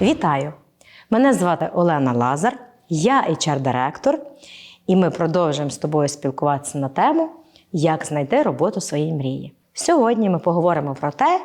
Вітаю! Мене звати Олена Лазар, я HR-директор, і ми продовжуємо з тобою спілкуватися на тему, як знайти роботу своєї мрії. Сьогодні ми поговоримо про те,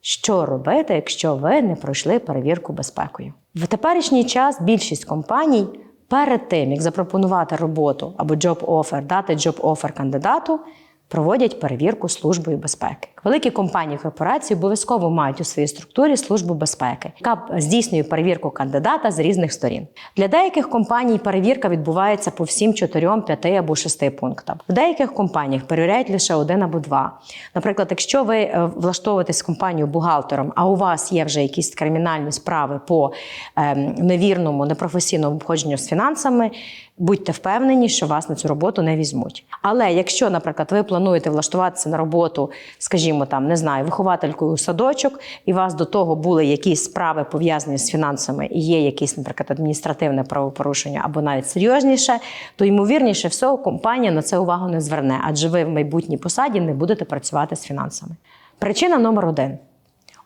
що робити, якщо ви не пройшли перевірку безпекою. В теперішній час більшість компаній перед тим, як запропонувати роботу або offer, дати offer кандидату, проводять перевірку службою безпеки. Великі компанії корпорації обов'язково мають у своїй структурі службу безпеки, яка здійснює перевірку кандидата з різних сторін. Для деяких компаній перевірка відбувається по всім чотирьом, п'яти або шести пунктам. В деяких компаніях перевіряють лише один або два. Наприклад, якщо ви е, влаштовуєтесь в компанію бухгалтером, а у вас є вже якісь кримінальні справи по ем, невірному, непрофесійному обходженню з фінансами. Будьте впевнені, що вас на цю роботу не візьмуть. Але якщо, наприклад, ви плануєте влаштуватися на роботу, скажімо, там не знаю, вихователькою у садочок, і у вас до того були якісь справи пов'язані з фінансами, і є якесь, наприклад, адміністративне правопорушення або навіть серйозніше, то ймовірніше всього компанія на це увагу не зверне, адже ви в майбутній посаді не будете працювати з фінансами. Причина номер один.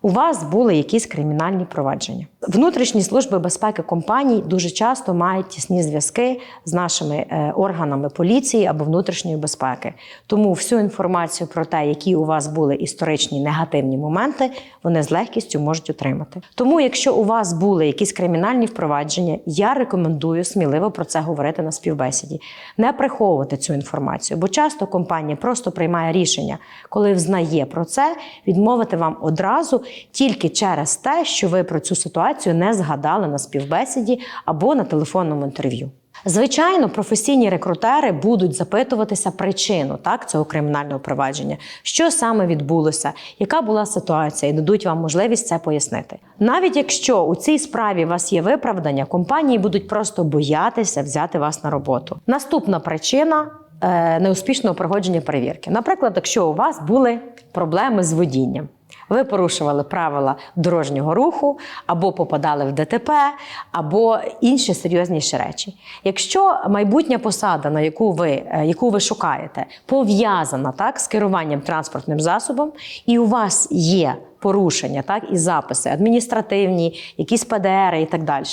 У вас були якісь кримінальні провадження. Внутрішні служби безпеки компаній дуже часто мають тісні зв'язки з нашими е, органами поліції або внутрішньої безпеки. Тому всю інформацію про те, які у вас були історичні негативні моменти, вони з легкістю можуть отримати. Тому, якщо у вас були якісь кримінальні впровадження, я рекомендую сміливо про це говорити на співбесіді, не приховувати цю інформацію, бо часто компанія просто приймає рішення, коли взнає про це, відмовити вам одразу тільки через те, що ви про цю ситуацію не згадали на співбесіді або на телефонному інтерв'ю. Звичайно, професійні рекрутери будуть запитуватися причину так цього кримінального провадження, що саме відбулося, яка була ситуація, і дадуть вам можливість це пояснити. Навіть якщо у цій справі у вас є виправдання, компанії будуть просто боятися взяти вас на роботу. Наступна причина. е, Неуспішного проходження перевірки. Наприклад, якщо у вас були проблеми з водінням, ви порушували правила дорожнього руху, або попадали в ДТП, або інші серйозніші речі. Якщо майбутня посада, на яку ви, е, яку ви шукаєте, пов'язана так з керуванням транспортним засобом, і у вас є порушення, так і записи адміністративні, якісь ПДР і так далі,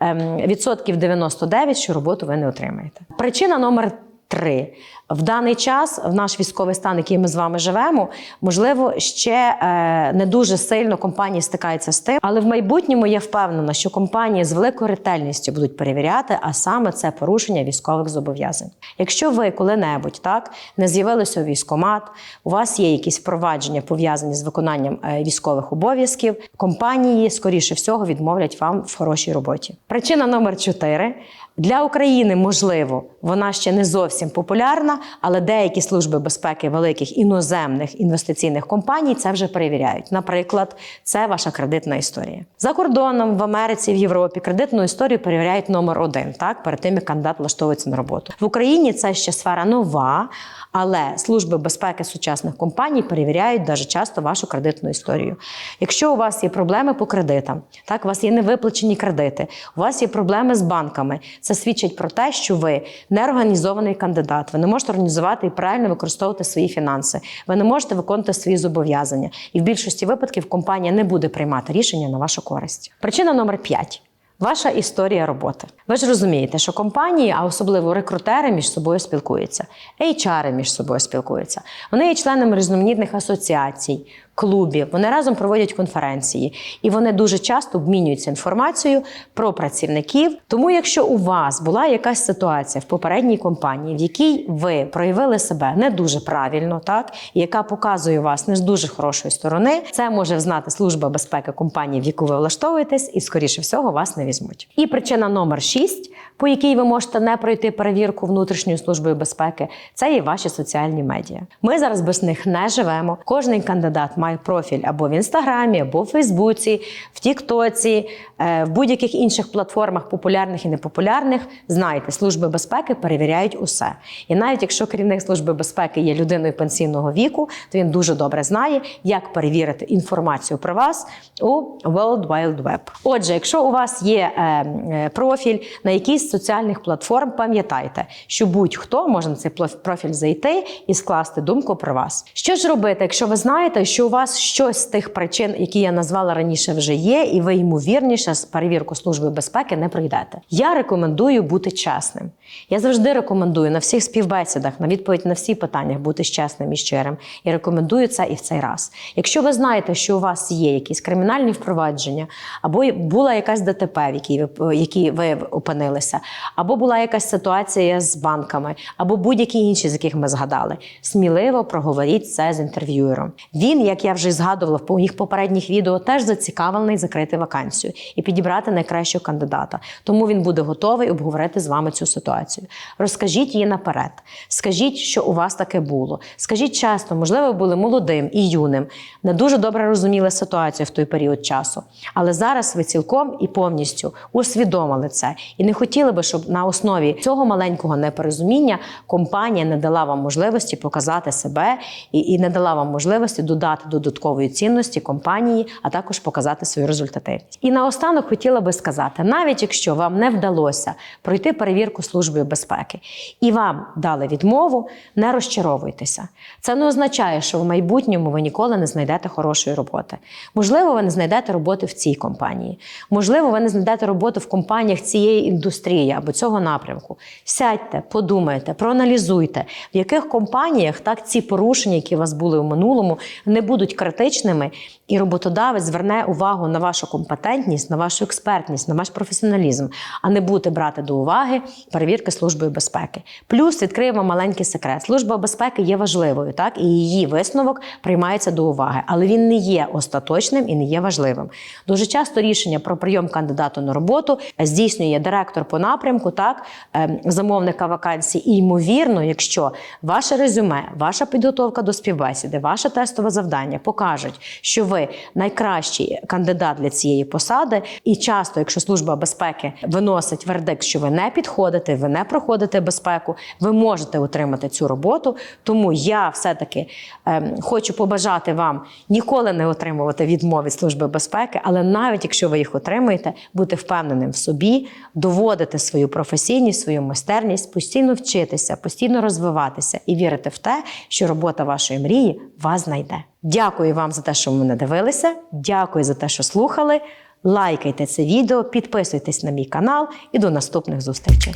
ем, відсотків 99, що роботу ви не отримаєте. Причина номер Три в даний час, в наш військовий стан, який ми з вами живемо, можливо, ще е, не дуже сильно компанії стикаються з тим, але в майбутньому я впевнена, що компанії з великою ретельністю будуть перевіряти, а саме це порушення військових зобов'язань. Якщо ви коли-небудь так не з'явилися у військомат, у вас є якісь впровадження пов'язані з виконанням е, військових обов'язків, компанії скоріше всього відмовлять вам в хорошій роботі. Причина номер чотири. Для України можливо, вона ще не зовсім популярна, але деякі служби безпеки великих іноземних інвестиційних компаній це вже перевіряють. Наприклад, це ваша кредитна історія. За кордоном в Америці, в Європі кредитну історію перевіряють номер один, так перед тим як кандидат влаштовується на роботу. В Україні це ще сфера нова, але служби безпеки сучасних компаній перевіряють дуже часто вашу кредитну історію. Якщо у вас є проблеми по кредитам, так у вас є невиплачені кредити, у вас є проблеми з банками. Це свідчить про те, що ви неорганізований кандидат, ви не можете організувати і правильно використовувати свої фінанси, ви не можете виконувати свої зобов'язання. І в більшості випадків компанія не буде приймати рішення на вашу користь. Причина номер 5. Ваша історія роботи. Ви ж розумієте, що компанії, а особливо рекрутери, між собою спілкуються, HR між собою спілкуються. Вони є членами різноманітних асоціацій, клубів. Вони разом проводять конференції, і вони дуже часто обмінюються інформацією про працівників. Тому, якщо у вас була якась ситуація в попередній компанії, в якій ви проявили себе не дуже правильно, так і яка показує вас не з дуже хорошої сторони, це може взнати служба безпеки компанії, в яку ви влаштовуєтесь, і скоріше всього вас не візьмуть. І причина номер 6, по якій ви можете не пройти перевірку внутрішньою службою безпеки, це є ваші соціальні медіа. Ми зараз без них не живемо. Кожний кандидат має профіль або в інстаграмі, або в Фейсбуці, в Тіктоці, е, в будь-яких інших платформах, популярних і непопулярних. Знайте, служби безпеки перевіряють усе. І навіть якщо керівник служби безпеки є людиною пенсійного віку, то він дуже добре знає, як перевірити інформацію про вас у World Wide Web. Отже, якщо у вас є е, е, профіль на якійсь з соціальних платформ, пам'ятайте, що будь-хто може на цей профіль зайти і скласти думку про вас. Що ж робити, якщо ви знаєте, що у вас вас щось з тих причин, які я назвала раніше, вже є, і ви ймовірніше з перевірку служби безпеки не пройдете. Я рекомендую бути чесним. Я завжди рекомендую на всіх співбесідах, на відповідь на всі питання бути чесним і щирим. І рекомендую це і в цей раз. Якщо ви знаєте, що у вас є якісь кримінальні впровадження, або була якась ДТП, в якій ви, в якій ви опинилися, або була якась ситуація з банками, або будь-які інші, з яких ми згадали, сміливо проговоріть це з інтерв'юером. Він, як я вже згадувала в моїх попередніх відео, теж зацікавлений закрити вакансію і підібрати найкращого кандидата. Тому він буде готовий обговорити з вами цю ситуацію. Розкажіть її наперед. Скажіть, що у вас таке було. Скажіть чесно, можливо, ви були молодим і юним, не дуже добре розуміли ситуацію в той період часу. Але зараз ви цілком і повністю усвідомили це і не хотіли би, щоб на основі цього маленького непорозуміння компанія не дала вам можливості показати себе і, і не дала вам можливості додати додаткової цінності компанії, а також показати свою результативність. І наостанок хотіла би сказати: навіть якщо вам не вдалося пройти перевірку служби безпеки і вам дали відмову, не розчаровуйтеся. Це не означає, що в майбутньому ви ніколи не знайдете хорошої роботи. Можливо, ви не знайдете роботи в цій компанії. Можливо, ви не знайдете роботу в компаніях цієї індустрії або цього напрямку. Сядьте, подумайте, проаналізуйте, в яких компаніях так ці порушення, які у вас були в минулому, не будуть критичними, і роботодавець зверне увагу на вашу компетентність, на вашу експертність, на ваш професіоналізм, а не буде брати до уваги перевірки службою безпеки. Плюс відкрию вам маленький секрет. Служба безпеки є важливою, так і її висновок приймається до уваги, але він не є остаточним і не є важливим. Дуже часто рішення про прийом кандидату на роботу здійснює директор по напрямку, так ем, замовника вакансій. І ймовірно, якщо ваше резюме, ваша підготовка до співбесіди, ваше тестове завдання покажуть, що ви найкращий кандидат для цієї посади, і часто, якщо служба безпеки виносить вердикт, що ви не підходите, ви не проходите безпеку, ви можете отримати цю роботу. Тому я все-таки ем, хочу побажати вам ніколи не отримувати відмов від служби безпеки, але навіть якщо ви їх отримуєте, бути впевненим в собі, доводити свою професійність, свою майстерність, постійно вчитися, постійно розвиватися і вірити в те, що робота вашої мрії вас знайде. Дякую вам за те, що ви мене дивилися. Дякую за те, що слухали. Лайкайте це відео, підписуйтесь на мій канал і до наступних зустрічей.